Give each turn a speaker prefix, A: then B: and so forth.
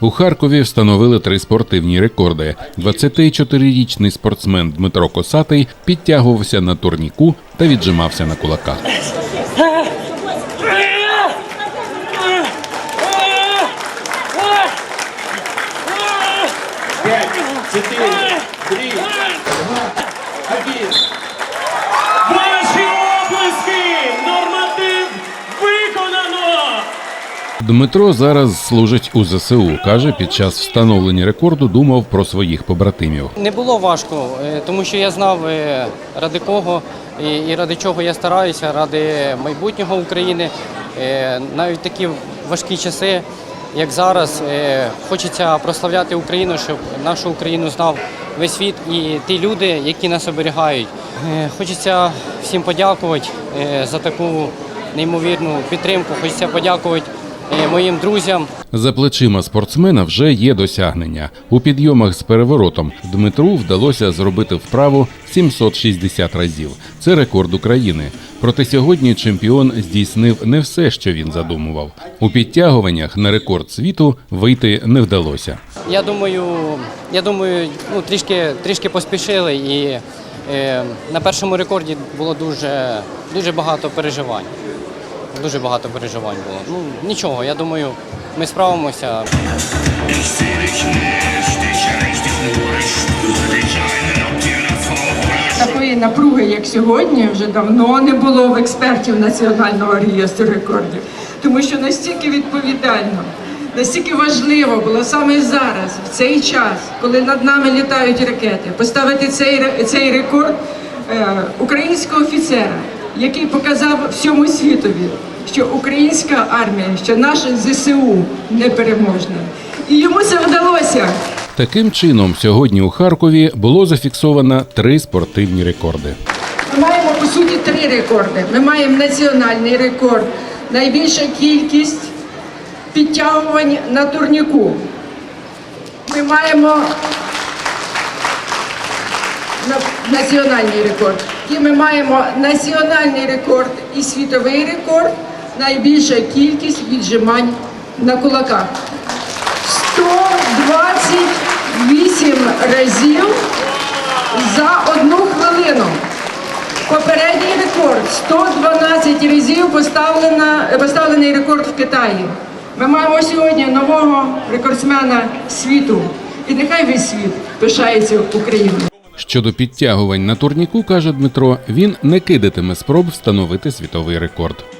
A: У Харкові встановили три спортивні рекорди. 24-річний спортсмен Дмитро Косатий підтягувався на турніку та віджимався на кулаках.
B: Пять, четыре, три, два, один.
A: Дмитро зараз служить у ЗСУ. каже, під час встановлення рекорду думав про своїх побратимів.
C: Не було важко, е, тому що я знав, е, ради кого і ради чого я стараюся, ради майбутнього України. Е, Навіть такі важкі часи, як зараз, хочеться прославляти Україну, щоб нашу Україну знав весь світ і ті люди, які нас оберігають. Хочеться всім подякувати за таку неймовірну підтримку. Хочеться подякувати моїм друзям,
A: За плечима спортсмена вже є досягнення. У підйомах з переворотом Дмитру вдалося зробити вправу 760 разів. Це рекорд України. Проте сьогодні чемпіон здійснив не все, що він задумував. У підтягуваннях на рекорд світу вийти не вдалося.
C: Я думаю, я думаю, ну трішки, трішки поспішили, і е, на першому рекорді було дуже, дуже багато переживань. Дуже багато переживань було. Ну нічого, я думаю, ми справимося.
D: Такої напруги, як сьогодні, вже давно не було в експертів Національного реєстру рекордів, тому що настільки відповідально, настільки важливо було саме зараз, в цей час, коли над нами літають ракети, поставити цей, цей рекорд е, українського офіцера, який показав всьому світові, що українська армія, що наше ЗСУ непереможне. І йому це вдалося.
A: Таким чином, сьогодні у Харкові було зафіксовано три спортивні рекорди.
D: Ми маємо по суті три рекорди. Ми маємо національний рекорд, найбільша кількість підтягувань на турніку. Ми маємо на- національний рекорд. І ми маємо національний рекорд і світовий рекорд, найбільша кількість віджимань на кулаках. 128 разів за одну хвилину. Попередній рекорд 112 разів поставлений рекорд в Китаї. Ми маємо сьогодні нового рекордсмена світу. І нехай весь світ пишається Україною.
A: Щодо підтягувань на турніку, каже Дмитро, він не кидатиме спроб встановити світовий рекорд.